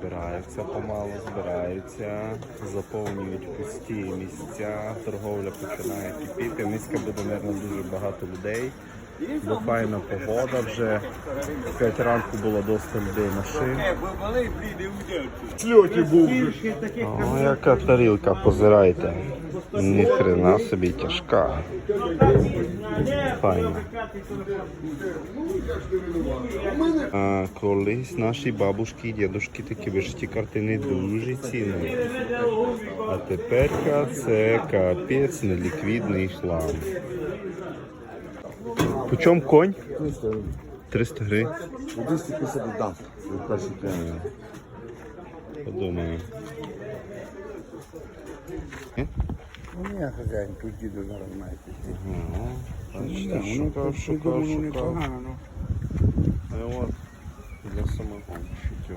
збираються, помалу збираються, заповнюють пусті місця, торговля починає кипіти. Низька буде, мабуть, дуже багато людей. Бо файна погода вже. В 5 ранку було досить людей машин. Сльоті був. О, яка тарілка, позирайте. Ніхрена собі тяжка. Файна. А, колись наші бабушки і дідушки такі вишиті картини дуже цінили. А тепер це капець неліквідний хлам. По чому конь? 300 гривень. 250 дам. Подумаю. Ні, хазяїн, тут діду зараз. Ага. Шукав, шукав, шукав. непогано. А от для самогонщиків.